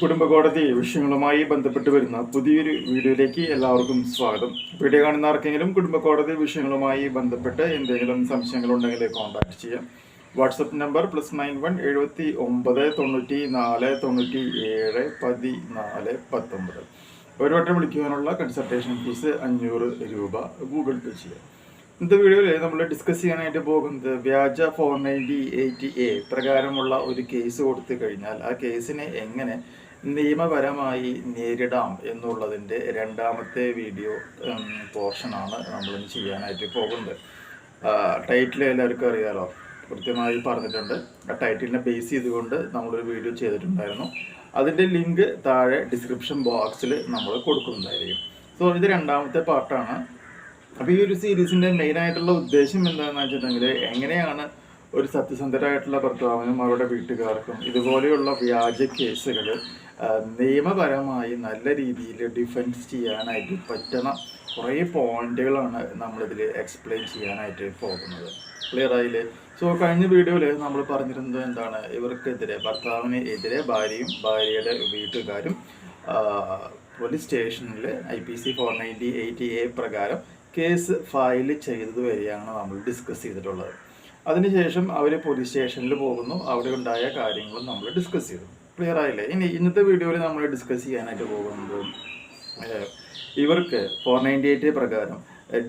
കുടുംബ കോടതി വിഷയങ്ങളുമായി ബന്ധപ്പെട്ട് വരുന്ന പുതിയൊരു വീഡിയോയിലേക്ക് എല്ലാവർക്കും സ്വാഗതം. വീഡിയോ കാണുന്ന ആർക്കെങ്കിലും കുടുംബ കോടതി വിഷയങ്ങളുമായി ബന്ധപ്പെട്ട് എന്തെങ്കിലും സംശയങ്ങളുണ്ടെങ്കിൽ കോൺടാക്ട് ചെയ്യാം. WhatsApp number plus nine one എഴുപത്തി ഒമ്പത് തൊണ്ണൂറ്റി നാല് തൊണ്ണൂറ്റി ഏഴ് പതിനാല് പത്തൊമ്പത്. ഒരു വട്ടം വിളിക്കുവാനുള്ള കൺസൾട്ടേഷൻ ഫീസ് അഞ്ഞൂറ് രൂപ ഗൂഗിൾ പേ ചെയ്യാം. ഇന്നത്തെ വീഡിയോയിൽ നമ്മൾ ഡിസ്കസ് ചെയ്യാനായിട്ട് പോകുന്നത് വ്യാജ ഫോർ നയന്റി എയ്റ്റി എ പ്രകാരമുള്ള ഒരു കേസ് കൊടുത്തു കഴിഞ്ഞാൽ ആ കേസിനെ എങ്ങനെ നിയമപരമായി നേരിടാം എന്നുള്ളതിന്റെ രണ്ടാമത്തെ വീഡിയോ പോർഷനാണ് നമ്മളിന്ന് ചെയ്യാനായിട്ട് പോകുന്നത്. ടൈറ്റിൽ എല്ലാവർക്കും അറിയാലോ? കൃത്യമായി പറഞ്ഞിട്ടുണ്ട്. ആ ടൈറ്റിലിനെ ബേസ് ചെയ്തുകൊണ്ട് നമ്മളൊരു വീഡിയോ ചെയ്തിട്ടുണ്ടായിരുന്നു. അതിന്റെ ലിങ്ക് താഴെ ഡിസ്ക്രിപ്ഷൻ ബോക്സിൽ നമ്മൾ കൊടുക്കുന്നതായിരിക്കും സോ ഇത് രണ്ടാമത്തെ പാർട്ടാണ് അപ്പോൾ ഈ ഒരു സീരീസിന്റെ മെയിനായിട്ടുള്ള ഉദ്ദേശം എന്താണെന്ന് വെച്ചിട്ടുണ്ടെങ്കിൽ എങ്ങനെയാണ് ഒരു സത്യസന്ധരായിട്ടുള്ള ഭർത്താവിനും അവരുടെ വീട്ടുകാർക്കും ഇതുപോലെയുള്ള വ്യാജ കേസുകൾ നിയമപരമായി നല്ല രീതിയിൽ ഡിഫെൻസ് ചെയ്യാനായിട്ട് പറ്റുന്ന കുറേ പോയിന്റുകളാണ് നമ്മളിതിൽ എക്സ്പ്ലെയിൻ ചെയ്യാനായിട്ട് പോകുന്നത്. ക്ലിയർ ആയില്ലേ? സോ കഴിഞ്ഞ വീഡിയോയിൽ നമ്മൾ പറഞ്ഞിരുന്നത് എന്താണ്? ഇവർക്കെതിരെ ഭർത്താവിന് എതിരെ ഭാര്യയും ഭാര്യയുടെ വീട്ടുകാരും പോലീസ് സ്റ്റേഷനിൽ I P C four ninety eighty A പ്രകാരം കേസ് ഫയൽ ചെയ്തത് വരെയാണ് നമ്മൾ ഡിസ്കസ് ചെയ്തിട്ടുള്ളത്. അതിനുശേഷം അവർ പോലീസ് സ്റ്റേഷനിൽ പോകുന്നു. അവിടെ ഉണ്ടായ കാര്യങ്ങളും നമ്മൾ ഡിസ്കസ് ചെയ്തു. ക്ലിയർ ആയില്ലേ? ഇനി ഇന്നത്തെ വീഡിയോയിൽ നമ്മൾ ഡിസ്കസ് ചെയ്യാനായിട്ട് പോകുന്നത് ഇവർക്ക് ഫോർ നയന്റി എയ്റ്റ് പ്രകാരം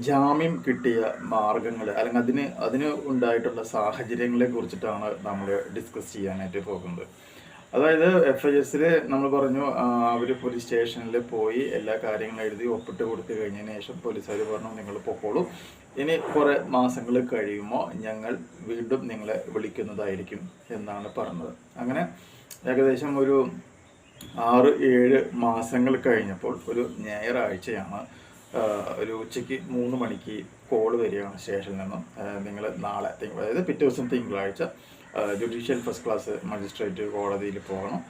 ജാമ്യം കിട്ടിയ മാർഗങ്ങൾ അല്ലെങ്കിൽ അതിന് അതിന് ഉണ്ടായിട്ടുള്ള സാഹചര്യങ്ങളെ കുറിച്ചിട്ടാണ് നമ്മൾ ഡിസ്കസ് ചെയ്യാനായിട്ട് പോകുന്നത്. അതായത് എഫ് ഐ എസിൽ നമ്മൾ പറഞ്ഞു അവർ പോലീസ് സ്റ്റേഷനിൽ പോയി എല്ലാ കാര്യങ്ങളും എഴുതി ഒപ്പിട്ട് കൊടുത്തു കഴിഞ്ഞതിന് ശേഷം പോലീസുകാർ പറഞ്ഞു നിങ്ങൾ പൊക്കോളൂ. ഇനി കുറേ മാസങ്ങൾ കഴിയുമ്പോൾ ഞങ്ങൾ വീണ്ടും നിങ്ങളെ വിളിക്കുന്നതായിരിക്കും എന്നാണ് പറഞ്ഞത്. അങ്ങനെ ഏകദേശം ഒരു ആറ് ഏഴ് മാസങ്ങൾ കഴിഞ്ഞപ്പോൾ ഒരു ഞായറാഴ്ചയാണ് ഒരു ഉച്ചയ്ക്ക് മൂന്ന് മണിക്ക് കോൾ വരികയാണ് സ്റ്റേഷനിൽ നിന്നും. നിങ്ങൾ നാളെ അതായത് പിറ്റേ ദിവസം തിങ്കളാഴ്ച ജുഡീഷ്യൽ ഫസ്റ്റ് ക്ലാസ് മജിസ്ട്രേറ്റ് കോടതിയിൽ പോകണം.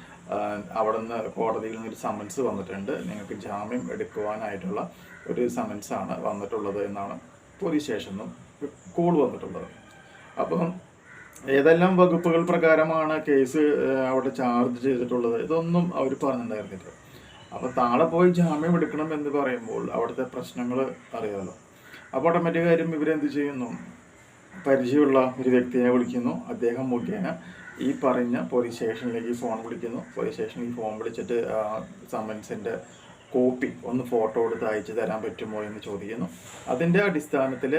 അവിടെ നിന്ന് കോടതിയിൽ നിന്നൊരു സമൻസ് വന്നിട്ടുണ്ട്. നിങ്ങൾക്ക് ജാമ്യം എടുക്കുവാനായിട്ടുള്ള ഒരു സമൻസാണ് വന്നിട്ടുള്ളത് എന്നാണ് പോലീസ് സ്റ്റേഷനിൽ നിന്നും കോൾ വന്നിട്ടുള്ളത്. അപ്പം ഏതെല്ലാം വകുപ്പുകൾ പ്രകാരമാണ് കേസ് അവിടെ ചാർജ് ചെയ്തിട്ടുള്ളത്? ഇതൊന്നും അവർ പറഞ്ഞിട്ടുണ്ടായിരുന്നില്ല. അപ്പോൾ താഴെ പോയി ജാമ്യം എടുക്കണം എന്ന് പറയുമ്പോൾ അവിടുത്തെ പ്രശ്നങ്ങൾ അറിയാമല്ലോ അപ്പോൾ ഓട്ടോമാറ്റിക് കാര്യം ഇവരെന്ത് ചെയ്യുന്നു? പരിചയമുള്ള ഒരു വ്യക്തിയെ വിളിക്കുന്നു. അദ്ദേഹം മുഖേന ഈ പറഞ്ഞ പോലീസ് സ്റ്റേഷനിലേക്ക് ഫോൺ വിളിക്കുന്നു. പോലീസ് സ്റ്റേഷനിൽ ഫോൺ വിളിച്ചിട്ട് സമൻസിന്റെ കോപ്പി ഒന്ന് ഫോട്ടോ എടുത്ത് അയച്ചു തരാൻ പറ്റുമോ എന്ന് ചോദിക്കുന്നു. അതിന്റെ അടിസ്ഥാനത്തിൽ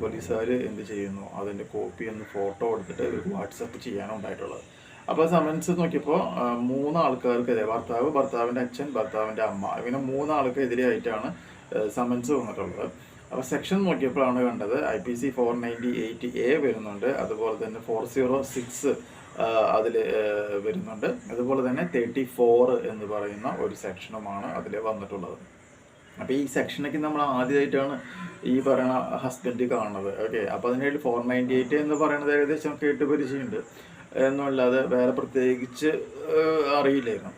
പോലീസുകാർ എന്ത് ചെയ്യുന്നു? അതിന്റെ കോപ്പി ഒന്ന് ഫോട്ടോ എടുത്തിട്ട് ഒരു വാട്സപ്പ് ചെയ്യാനുണ്ടായിട്ടുള്ളത് അപ്പോൾ സമൻസ് നോക്കിയപ്പോൾ മൂന്നാൾക്കാർക്കെതിരെ ഭർത്താവ് ഭർത്താവിന്റെ അച്ഛൻ ഭർത്താവിന്റെ അമ്മ ഇങ്ങനെ മൂന്ന് ആയിട്ടാണ് സമൻസ് വന്നിട്ടുള്ളത്. അപ്പോൾ സെക്ഷൻ നോക്കിയപ്പോഴാണ് കണ്ടത്. I P C four ninety eight A വരുന്നുണ്ട്. അതുപോലെ തന്നെ ഫോർ സീറോ സിക്സ് അതിൽ വരുന്നുണ്ട്. അതുപോലെ തന്നെ തേർട്ടി ഫോർ എന്ന് പറയുന്ന ഒരു സെക്ഷനുമാണ് അതിൽ വന്നിട്ടുള്ളത്. അപ്പോൾ ഈ സെക്ഷനൊക്കെ നമ്മൾ ആദ്യമായിട്ടാണ് ഈ പറയുന്ന ഹസ്ബൻഡ് കാണുന്നത്. ഓക്കെ അപ്പോൾ അതിനായിട്ട് ഫോർ നയന്റി എയ്റ്റ് എന്ന് പറയുന്നത് ഏകദേശം കേട്ട് പരിചയമുണ്ട്. എന്നല്ലാതെ വേറെ പ്രത്യേകിച്ച് അറിയില്ലായിരുന്നു.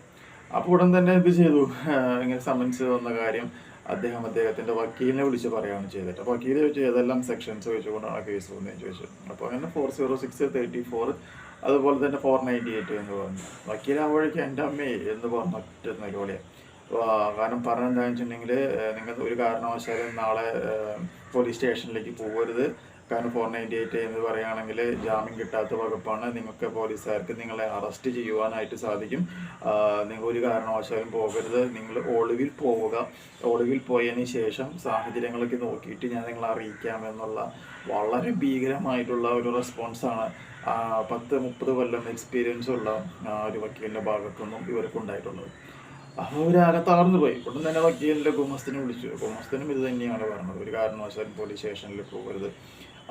അപ്പോൾ ഉടൻ തന്നെ ഇത് ചെയ്തു? ഇങ്ങനെ സമൻസ് വന്ന കാര്യം അദ്ദേഹം അദ്ദേഹത്തിന്റെ വക്കീലിനെ വിളിച്ച് പറയുകയാണ് ചെയ്തിട്ട് അപ്പോൾ വക്കീൽ ചോദിച്ചു ഏതെല്ലാം സെക്ഷൻസ് വെച്ചുകൊണ്ടാണ് കേസ് പോകുന്നതെന്ന് ചോദിച്ചു. അപ്പോൾ അങ്ങനെ four zero six thirty four അതുപോലെ തന്നെ ഫോർ നയന്റി എയ്റ്റ് എന്ന് പറഞ്ഞു. വഴിക്ക് എന്റെ അമ്മേ എന്ന് പറഞ്ഞ ഒറ്റ നിലവിളിയാണ് കാരണം പറഞ്ഞെന്താണെന്ന് വെച്ചിട്ടുണ്ടെങ്കിൽ നിങ്ങൾ ഒരു കാരണവശാലും നാളെ പോലീസ് സ്റ്റേഷനിലേക്ക് പോകരുത് കാരണം ഫോർ നയന്റി എയ്റ്റ് എന്ന് പറയുകയാണെങ്കിൽ ജാമ്യം കിട്ടാത്ത വകുപ്പാണ്. നിങ്ങൾക്ക് പോലീസുകാർക്ക് നിങ്ങളെ അറസ്റ്റ് ചെയ്യുവാനായിട്ട് സാധിക്കും. നിങ്ങൾ ഒരു കാരണവശാലും പോകരുത്. നിങ്ങൾ ഒളിവിൽ പോവുക. ഒളിവിൽ പോയതിന് ശേഷം സാഹചര്യങ്ങളൊക്കെ നോക്കിയിട്ട് ഞാൻ നിങ്ങളെ അറിയിക്കാമെന്നുള്ള വളരെ ഭീകരമായിട്ടുള്ള ഒരു റെസ്പോൺസാണ് പത്ത് മുപ്പത് കൊല്ലം എക്സ്പീരിയൻസ് ഉള്ള ഒരു വക്കീലിന്റെ ഭാഗത്തുനിന്നും ഇവർക്ക് ഉണ്ടായിട്ടുള്ളത്. അപ്പോൾ അവരാകെ തളർന്നു പോയി. ഉടൻ തന്നെ വക്കീലിന്റെ ഗുമസ്തനെ വിളിച്ചു. ഗുമസ്തനും ഇത് തന്നെയാണ് പറഞ്ഞത്. ഒരു കാരണവശാലും പോലീസ് സ്റ്റേഷനിൽ പോകരുത്.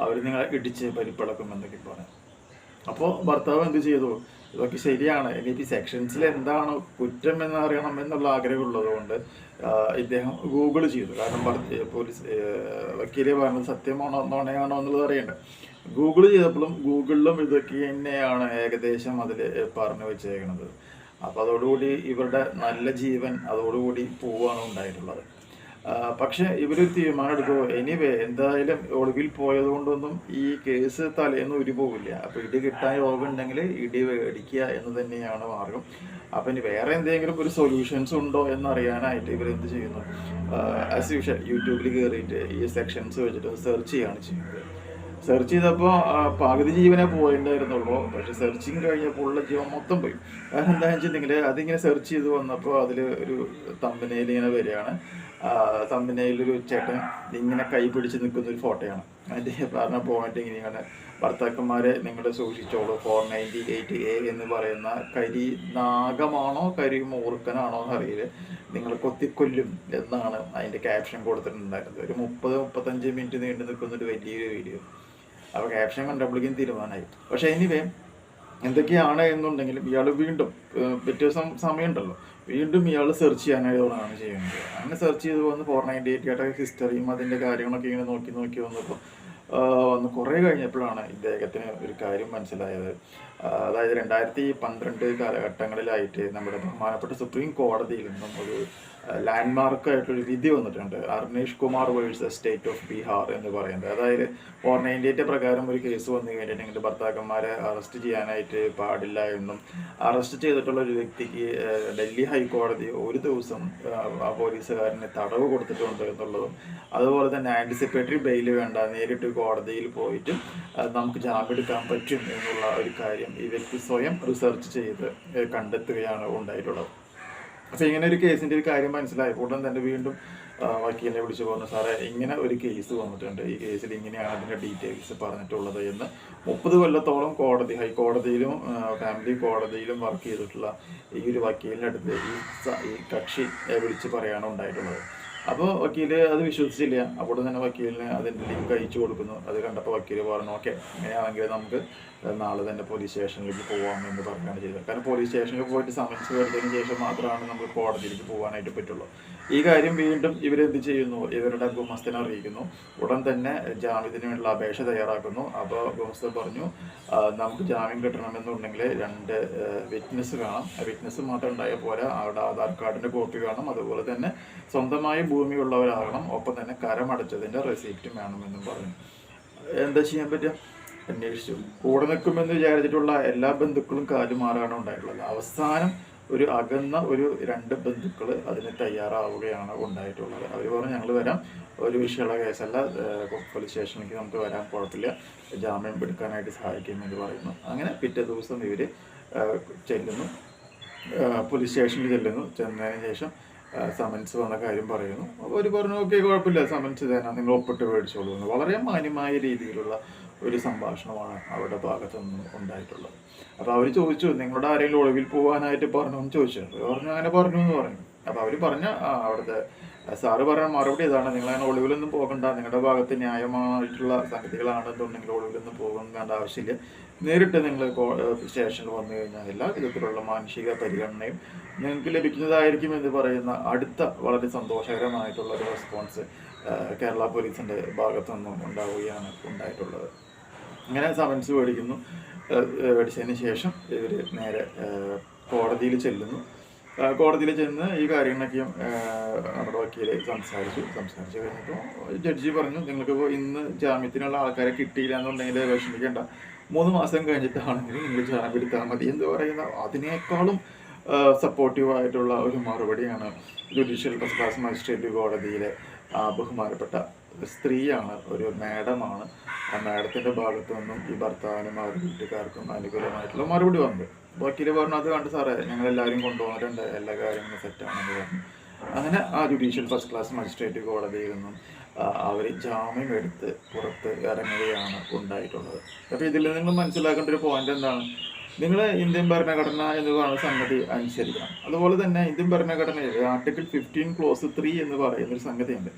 അവർ നിങ്ങളെ ഇടിച്ച് പരിപ്പിളക്കും എന്നൊക്കെ പറഞ്ഞു അപ്പോൾ ഭർത്താവ് എന്ത് ചെയ്തു? ഇതൊക്കെ ശരിയാണ്. ഇനിയിപ്പോൾ സെക്ഷൻസിൽ എന്താണ് കുറ്റം എന്ന് അറിയണം എന്നുള്ള ആഗ്രഹമുള്ളത് കൊണ്ട് ഇദ്ദേഹം ഗൂഗിൾ ചെയ്തു. കാരണം പോലീസ് വക്കീലെ പറഞ്ഞത് സത്യമാണോ നുണയാണോ എന്നുള്ളത് അറിയണ്ടേ. ഗൂഗിൾ ചെയ്തപ്പോഴും ഗൂഗിളിലും ഇതൊക്കെ തന്നെയാണ് ഏകദേശം അതിൽ പറഞ്ഞു വെച്ചേക്കുന്നത് അപ്പോൾ അതോടുകൂടി ഇവരുടെ നല്ല ജീവൻ അതോടുകൂടി പോവുകയാണ് ഉണ്ടായിട്ടുള്ളത്. പക്ഷെ ഇവരൊരു തീരുമാനം എടുക്കുമോ എനിവേ എന്തായാലും ഒളിവിൽ പോയതുകൊണ്ടൊന്നും ഈ കേസ് തലേന്ന് ഒരു പോകില്ല അപ്പൊ ഇടി കിട്ടാൻ യോഗം ഉണ്ടെങ്കിൽ ഇടി മേടിക്കുക എന്ന് തന്നെയാണ് മാർഗം. അപ്പൊ ഇനി വേറെ എന്തെങ്കിലും ഒരു സൊല്യൂഷൻസ് ഉണ്ടോ എന്നറിയാനായിട്ട് ഇവർ എന്ത് ചെയ്യുന്നു ആസ് യൂഷ്വൽ യൂട്യൂബിൽ കയറിയിട്ട് ഈ സെക്ഷൻസ് വെച്ചിട്ട് സെർച്ച് ചെയ്യാണ് ചെയ്യുന്നത്. സെർച്ച് ചെയ്തപ്പോൾ പകുതി ജീവനെ പോയിട്ടുണ്ടായിരുന്നുള്ളൂ. പക്ഷെ സെർച്ചിങ് കഴിഞ്ഞപ്പോൾ ഉള്ള ജീവൻ മൊത്തം പോയി. കാരണം എന്താണെന്ന് വെച്ചിട്ടുണ്ടെങ്കിൽ അതിങ്ങനെ സെർച്ച് ചെയ്ത് വന്നപ്പോൾ അതിൽ ഒരു തമ്പനയിൽ ഇങ്ങനെ വരികയാണ്. തമ്പനയിലൊരു ചേട്ടൻ ഇങ്ങനെ കൈ പിടിച്ച് നിൽക്കുന്ന ഒരു ഫോട്ടോയാണ്. അതിന്റെ പറഞ്ഞ പോയിന്റ് ഇങ്ങനെ ഭർത്താക്കന്മാരെ നിങ്ങൾ സൂക്ഷിച്ചോളൂ. ഫോർ നയന്റി എയ്റ്റ് എ എന്ന് പറയുന്ന കരി നാഗമാണോ കരി മൂർഖനാണോ എന്നറിയില്ല. നിങ്ങൾ കൊത്തിക്കൊല്ലും എന്നാണ് അതിന്റെ ക്യാപ്ഷൻ കൊടുത്തിട്ടുണ്ടായിരുന്നത്. ഒരു മുപ്പത് മുപ്പത്തഞ്ച് മിനിറ്റ് നീണ്ടു നിൽക്കുന്ന ഒരു വലിയൊരു വീഡിയോ അപ്പോൾ ക്യാപ്ഷൻ കണ്ടപ്പോഴേക്കും തീരുമാനമായി. പക്ഷേ എനിവേ എന്തൊക്കെയാണ് എന്നുണ്ടെങ്കിലും ഇയാൾ വീണ്ടും പിറ്റേ ദിവസം സമയമുണ്ടല്ലോ. വീണ്ടും ഇയാൾ സെർച്ച് ചെയ്യാനായതുകൊണ്ടാണ് ചെയ്യുന്നത്. അങ്ങനെ സെർച്ച് ചെയ്ത് വന്ന് ഫോർ നയന്റി എയ്റ്റ് ഹിസ്റ്ററിയും അതിന്റെ കാര്യങ്ങളൊക്കെ ഇങ്ങനെ നോക്കി നോക്കി വന്നപ്പോൾ വന്ന് കുറേ കഴിഞ്ഞപ്പോഴാണ് ഇദ്ദേഹത്തിന് ഒരു കാര്യം മനസ്സിലായത്. അതായത് രണ്ടായിരത്തി പന്ത്രണ്ട് കാലഘട്ടങ്ങളിലായിട്ട് നമ്മുടെ ബഹുമാനപ്പെട്ട സുപ്രീം കോടതിയിൽ നിന്നും ഒരു ലാൻഡ്മാർക്ക് ആയിട്ടൊരു വിധി വന്നിട്ടുണ്ട്. Arnesh Kumar versus state of Bihar എന്ന് പറയുന്നത്. അതായത് ഫോർ നയന്റി എയ്റ്റ് പ്രകാരം ഒരു കേസ് വന്നു കഴിഞ്ഞിട്ടുണ്ടെങ്കിൽ ഭർത്താക്കന്മാരെ അറസ്റ്റ് ചെയ്യാനായിട്ട് പാടില്ല എന്നും അറസ്റ്റ് ചെയ്തിട്ടുള്ള ഒരു വ്യക്തിക്ക് ഡൽഹി ഹൈക്കോടതി ഒരു ദിവസം ആ പോലീസുകാരനെ തടവ് കൊടുത്തിട്ടുണ്ട് എന്നുള്ളതും അതുപോലെ തന്നെ ആന്റിസിപ്പേറ്ററി ബെയിൽ വേണ്ട നേരിട്ട് കോടതിയിൽ പോയിട്ട് നമുക്ക് ജാമ്യം എടുക്കാൻ പറ്റും എന്നുള്ള ഒരു കാര്യം ഈ വ്യക്തി സ്വയം റിസർച്ച് ചെയ്ത് കണ്ടെത്തുകയാണ് ഉണ്ടായിട്ടുള്ളത്. അപ്പോൾ ഇങ്ങനെ ഒരു കേസിന്റെ ഒരു കാര്യം മനസ്സിലായി. ഉടൻ തന്നെ വീണ്ടും വക്കീലിനെ വിളിച്ചു പോകുന്ന സാറേ ഇങ്ങനെ ഒരു കേസ് വന്നിട്ടുണ്ട്. ഈ കേസിൽ ഇങ്ങനെയാണ് അതിന്റെ ഡീറ്റെയിൽസ് പറഞ്ഞിട്ടുള്ളത് എന്ന് മുപ്പത് കൊല്ലത്തോളം കോടതി ഹൈക്കോടതിയിലും ഫാമിലി കോടതിയിലും വർക്ക് ചെയ്തിട്ടുള്ള ഈ ഒരു വക്കീലിന്റെ അടുത്ത് ഈ കക്ഷി വിളിച്ച് പറയാണ് ഉണ്ടായിട്ടുള്ളത്. അപ്പോൾ വക്കീൽ അത് വിശ്വസിച്ചില്ല. അപ്പോൾ തന്നെ വക്കീലിന് അതിന്റെ ലിങ്ക് അയച്ചു കൊടുക്കുന്നു. അത് കണ്ടപ്പോൾ വക്കീൽ പറഞ്ഞു ഓക്കെ അങ്ങനെയാണെങ്കിൽ നമുക്ക് നാളെ തന്നെ പോലീസ് സ്റ്റേഷനിലേക്ക് പോവാം എന്ന് പറഞ്ഞാണ് ചെയ്തത്. കാരണം പോലീസ് സ്റ്റേഷനിൽ പോയിട്ട് സമൻസ് വരുന്നതിന് ശേഷം മാത്രമാണ് നമ്മൾ കോടതിയിലേക്ക് പോകാനായിട്ട് പറ്റുള്ളൂ. ഈ കാര്യം വീണ്ടും ഇവരെന്ത് ചെയ്യുന്നു? ഇവരുടെ ഗുമസ്തനെ അറിയിക്കുന്നു. ഉടൻ തന്നെ ജാമ്യത്തിന് അപേക്ഷ തയ്യാറാക്കുന്നു. അപ്പോൾ ഗുമസ്തൻ പറഞ്ഞു "ആ, നമുക്ക് ജാമ്യം കിട്ടണമെന്നുണ്ടെങ്കിൽ രണ്ട് വിറ്റ്നസ് വേണം വിറ്റ്നസ് മാത്രം ഉണ്ടായ പോലെ അവിടെ ആധാർ കാർഡിന്റെ കോപ്പി വേണം അതുപോലെ തന്നെ സ്വന്തമായി ഭൂമിയുള്ളവരാകണം. ഒപ്പം തന്നെ കരമടച്ചതിന്റെ റെസിപ്റ്റും വേണമെന്നും പറഞ്ഞു. എന്താ ചെയ്യാൻ പറ്റുക? അന്വേഷിച്ചു. കൂടെ നിൽക്കുമെന്ന് വിചാരിച്ചിട്ടുള്ള എല്ലാ ബന്ധുക്കളും കാലുമാറാണ് ഉണ്ടായിട്ടുള്ളത്. അവസാനം ഒരു അകന്ന ഒരു രണ്ട് ബന്ധുക്കൾ അതിന് തയ്യാറാവുകയാണ് ഉണ്ടായിട്ടുള്ളത്. അവർ പറഞ്ഞു ഞങ്ങൾ വരാം. ഒരു വിഷയമുള്ള കേസല്ല. പോലീസ് സ്റ്റേഷനിലേക്ക് നമുക്ക് വരാൻ കുഴപ്പമില്ല. ജാമ്യം എടുക്കാനായിട്ട് സഹായിക്കുമെന്ന് പറയുന്നു. അങ്ങനെ പിറ്റേ ദിവസം ഇവർ ചെല്ലുന്നു. പോലീസ് സ്റ്റേഷനിൽ ചെല്ലുന്നു. ചെന്നതിന് ശേഷം സമൻസ് വന്ന കാര്യം പറയുന്നു. അവർ പറഞ്ഞു ഓക്കെ കുഴപ്പമില്ല. സമൻസ് തരാം. നിങ്ങൾ ഒപ്പിട്ട് മേടിച്ചോളൂ. വളരെ മാന്യമായ രീതിയിലുള്ള ഒരു സംഭാഷണമാണ് അവരുടെ ഭാഗത്തു നിന്ന് ഉണ്ടായിട്ടുള്ളത്. അപ്പോൾ അവർ ചോദിച്ചു നിങ്ങളുടെ ആരെങ്കിലും ഒളിവിൽ പോകാനായിട്ട് പറഞ്ഞു? എന്ന് ചോദിച്ചു. അവർ പറഞ്ഞു അങ്ങനെ പറഞ്ഞു എന്ന് പറഞ്ഞു. അപ്പോൾ അവർ പറഞ്ഞ അവിടുത്തെ സാറ് പറഞ്ഞ മറുപടി ഇതാണ്. നിങ്ങൾ അങ്ങനെ ഒളിവിലൊന്നും പോകണ്ട. നിങ്ങളുടെ ഭാഗത്ത് ന്യായമായിട്ടുള്ള സംഗതികളാണെന്നുണ്ടെങ്കിൽ ഒളിവിലൊന്നും പോകേണ്ട ആവശ്യമില്ല. നേരിട്ട് നിങ്ങൾ സ്റ്റേഷനിൽ വന്നു കഴിഞ്ഞാൽ എല്ലാ വിധത്തിലുള്ള മാനുഷിക പരിഗണനയും നിങ്ങൾക്ക് ലഭിക്കുന്നതായിരിക്കും എന്ന് പറയുന്ന അടുത്ത വളരെ സന്തോഷകരമായിട്ടുള്ള ഒരു റെസ്പോൺസ് കേരള പോലീസിന്റെ ഭാഗത്തു നിന്നും ഉണ്ടാവുകയാണ് ഉണ്ടായിട്ടുള്ളത്. അങ്ങനെ സമൻസ് മേടിക്കുന്നു. മേടിച്ചതിന് ശേഷം ഇവർ നേരെ കോടതിയിൽ ചെല്ലുന്നു. കോടതിയിൽ ചെന്ന് ഈ കാര്യങ്ങളൊക്കെയും നമ്മുടെ വക്കീൽ സംസാരിച്ചു. സംസാരിച്ചു കഴിഞ്ഞപ്പോൾ ജഡ്ജി പറഞ്ഞു നിങ്ങൾക്കിപ്പോൾ ഇന്ന് ജാമ്യത്തിനുള്ള ആൾക്കാരെ കിട്ടിയില്ല എന്നുണ്ടെങ്കിൽ വിഷമിക്കേണ്ട മൂന്ന് മാസം കഴിഞ്ഞിട്ടാണെങ്കിൽ നിങ്ങൾ ജാമ്യം എടുത്താൽ മതി. എന്ന് പറയുന്ന അതിനേക്കാളും സപ്പോർട്ടീവ് ആയിട്ടുള്ള ഒരു മറുപടിയാണ് ജുഡീഷ്യൽ ഫസ്റ്റ് ക്ലാസ് മജിസ്ട്രേറ്റ് കോടതിയിലെ ബഹുമാനപ്പെട്ട സ്ത്രീയാണ് ഒരു മാഡമാണ്. ആ മാഡത്തിന്റെ ഭാഗത്തു നിന്നും ഈ ഭർത്താവിനും അവരുടെ വീട്ടുകാർക്കും അനുകൂലമായിട്ടുള്ള മറുപടി വന്നത് വക്കീൽ പറഞ്ഞു അത് കണ്ട് സാറേ ഞങ്ങൾ എല്ലാവരും കൊണ്ടുവന്നിട്ടുണ്ട് എല്ലാ കാര്യങ്ങളും സെറ്റാണെന്ന് പറഞ്ഞു. അങ്ങനെ ആ ജുഡീഷ്യൽ ഫസ്റ്റ് ക്ലാസ് മജിസ്ട്രേറ്റ് കോടതിയിൽ നിന്നും അവർ ജാമ്യം എടുത്ത് പുറത്ത് ഇറങ്ങുകയാണ് ഉണ്ടായിട്ടുള്ളത്. അപ്പോൾ ഇതിൽ നിങ്ങൾ മനസ്സിലാക്കേണ്ട ഒരു പോയിന്റ് എന്താണ്? നിങ്ങൾ ഇന്ത്യൻ ഭരണഘടന എന്ന് പറയുന്ന സംഗതി അനുസരിക്കണം. അതുപോലെ തന്നെ ഇന്ത്യൻ ഭരണഘടനയിൽ ആർട്ടിക്കിൾ ഫിഫ്റ്റീൻ ക്ലോസ് ത്രീ എന്ന് പറയുന്ന ഒരു സംഗതിയുണ്ട്.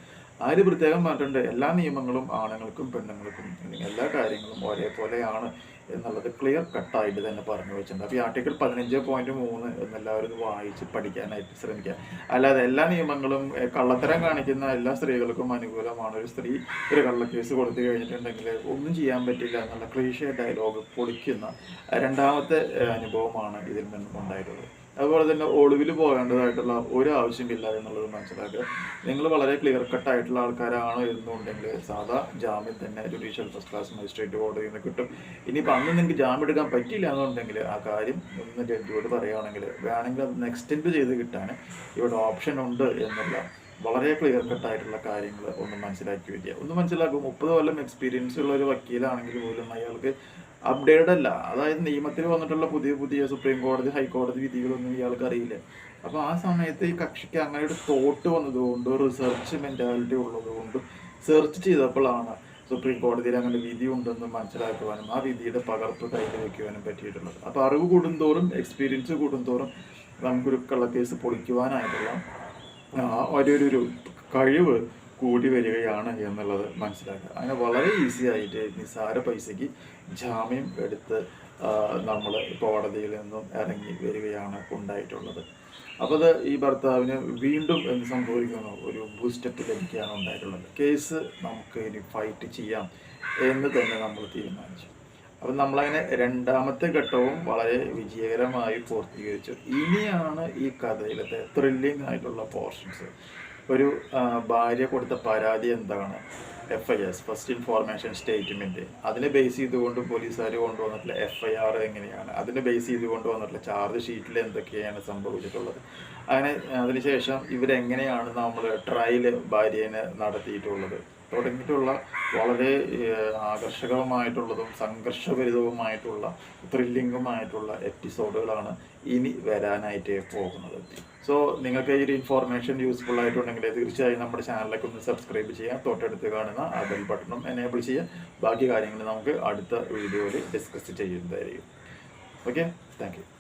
ആര് പ്രത്യേകം പറഞ്ഞിട്ടുണ്ട് എല്ലാ നിയമങ്ങളും ആണുങ്ങൾക്കും പെണ്ണുങ്ങൾക്കും എല്ലാ കാര്യങ്ങളും ഒരേപോലെയാണ് എന്നുള്ളത് ക്ലിയർ കട്ടായിട്ട് തന്നെ പറഞ്ഞു വെച്ചിട്ടുണ്ട്. അപ്പോൾ ഈ ആർട്ടിക്കിൾ പതിനഞ്ച് പോയിന്റ് മൂന്ന് എന്നെല്ലാവരും വായിച്ച് പഠിക്കാനായിട്ട് ശ്രമിക്കുക. അല്ലാതെ എല്ലാ നിയമങ്ങളും കള്ളത്തരം കാണിക്കുന്ന എല്ലാ സ്ത്രീകൾക്കും അനുകൂലമാണ്. ഒരു സ്ത്രീ ഒരു കള്ളക്കേസ് കൊടുത്തു കഴിഞ്ഞിട്ടുണ്ടെങ്കിൽ ഒന്നും ചെയ്യാൻ പറ്റില്ല എന്നുള്ള ക്ലീഷ ഡയലോഗ് പൊളിക്കുന്ന രണ്ടാമത്തെ അനുഭവമാണ് ഇതിൽ നിന്നും ഉണ്ടായിട്ടുള്ളത്. അതുപോലെ തന്നെ ഒളിവിൽ പോകേണ്ടതായിട്ടുള്ള ഒരു ആവശ്യമില്ല എന്നുള്ളത് മനസ്സിലാക്കുക. നിങ്ങൾ വളരെ ക്ലിയർ കട്ട് ആയിട്ടുള്ള ആൾക്കാരാണ് എന്നുണ്ടെങ്കിൽ സാധാ ജാമ്യം തന്നെ ജുഡീഷ്യൽ ഫസ്റ്റ് ക്ലാസ് മജിസ്ട്രേറ്റ് കോടതിയിൽ നിന്ന് കിട്ടും. ഇനിയിപ്പോൾ അന്ന് നിങ്ങൾക്ക് ജാമ്യം എടുക്കാൻ പറ്റില്ല എന്നുണ്ടെങ്കിൽ ആ കാര്യം ഒന്ന് ജഡ്ജിയോട് പറയുകയാണെങ്കിൽ വേണമെങ്കിൽ അത് എക്സ്റ്റെൻഡ് ചെയ്ത് കിട്ടാൻ ഇവിടെ ഓപ്ഷൻ ഉണ്ട് എന്നുള്ള വളരെ ക്ലിയർ കട്ട് ആയിട്ടുള്ള കാര്യങ്ങൾ ഒന്ന് മനസ്സിലാക്കി വരിക. ഒന്ന് മനസ്സിലാക്കും മുപ്പത് കൊല്ലം എക്സ്പീരിയൻസ് ഉള്ള ഒരു വക്കീലാണെങ്കിൽ പോലും അയാൾക്ക് അപ്ഡേറ്റഡ് അല്ല. അതായത് നിയമത്തിൽ വന്നിട്ടുള്ള പുതിയ പുതിയ സുപ്രീം കോടതി ഹൈക്കോടതി വിധികളൊന്നും ഇയാൾക്ക് അറിയില്ല. അപ്പോൾ ആ സമയത്ത് ഈ കക്ഷിക്ക് അങ്ങനെ ഒരു തോട്ട് വന്നതുകൊണ്ട് റിസർച്ച് മെന്റാലിറ്റി ഉള്ളതുകൊണ്ട് സെർച്ച് ചെയ്തപ്പോഴാണ് സുപ്രീം കോടതിയിൽ അങ്ങനെ വിധി ഉണ്ടെന്ന് മനസ്സിലാക്കുവാനും ആ വിധിയുടെ പകർപ്പ് കയ്യിൽ വെക്കുവാനും പറ്റിയിട്ടുള്ളത്. അപ്പോൾ അറിവ് കൂടുന്തോറും എക്സ്പീരിയൻസ് കൂടുന്തോറും നമുക്കൊരു കള്ളക്കേസ് പൊളിക്കുവാനായിട്ടുള്ള ഒരു- ഒരു കഴിവ് കൂടി വരികയാണ് എന്നുള്ളത് മനസ്സിലാക്കുക. അങ്ങനെ വളരെ ഈസി ആയിട്ട് നിസ്സാര പൈസയ്ക്ക് ജാമ്യം എടുത്ത് നമ്മൾ കോടതിയിൽ നിന്നും ഇറങ്ങി വരികയാണ് ഉണ്ടായിട്ടുള്ളത്. അപ്പോൾ അത് ഈ ഭർത്താവിന് വീണ്ടും എന്ത് സംഭവിക്കുന്നു? ഒരു ബൂസ്റ്റപ്പ് ലഭിക്കുകയാണ് ഉണ്ടായിട്ടുള്ളത്. കേസ് നമുക്ക് ഇനി ഫൈറ്റ് ചെയ്യാം എന്ന് തന്നെ നമ്മൾ തീരുമാനിച്ചു. അപ്പം നമ്മളങ്ങനെ രണ്ടാമത്തെ ഘട്ടവും വളരെ വിജയകരമായി പൂർത്തീകരിച്ചു. ഇനിയാണ് ഈ കഥയിലത്തെ ത്രില്ലിംഗ് ആയിട്ടുള്ള പോർഷൻസ് ഒരു ഭാര്യ കൊടുത്ത പരാതി എന്താണ്? F I S first information statement അതിനെ ബേസ് ചെയ്തുകൊണ്ട് പോലീസുകാർ കൊണ്ടുവന്നിട്ടുള്ള എഫ് ഐ ആർ എങ്ങനെയാണ്? അതിനെ ബേസ് ചെയ്ത് കൊണ്ടുവന്നിട്ടുള്ള ചാർജ് ഷീറ്റിൽ എന്തൊക്കെയാണ് സംഭവിച്ചിട്ടുള്ളത്? അങ്ങനെ അതിനുശേഷം ഇവരെങ്ങനെയാണ് നമ്മൾ ട്രയൽ ഭാര്യേനെ നടത്തിയിട്ടുള്ളത്? തുടങ്ങിയിട്ടുള്ള വളരെ ആകർഷകമായിട്ടുള്ളതും സംഘർഷഭരിതവുമായിട്ടുള്ള ത്രില്ലിംഗുമായിട്ടുള്ള എപ്പിസോഡുകളാണ് ഇനി വരാനായിട്ട് പോകുന്നത്. സോ നിങ്ങൾക്ക് ഈ ഒരു ഇൻഫോർമേഷൻ യൂസ്ഫുൾ ആയിട്ടുണ്ടെങ്കിൽ തീർച്ചയായും നമ്മുടെ ചാനലിലേക്ക് ഒന്ന് സബ്സ്ക്രൈബ് ചെയ്യാം തൊട്ടടുത്ത് കാണുന്ന ആ ബെൽ ബട്ടണും എനേബിൾ ചെയ്യാം ബാക്കി കാര്യങ്ങൾ നമുക്ക് അടുത്ത വീഡിയോയിൽ ഡിസ്കസ് ചെയ്യുന്നതായിരിക്കും. Okay thank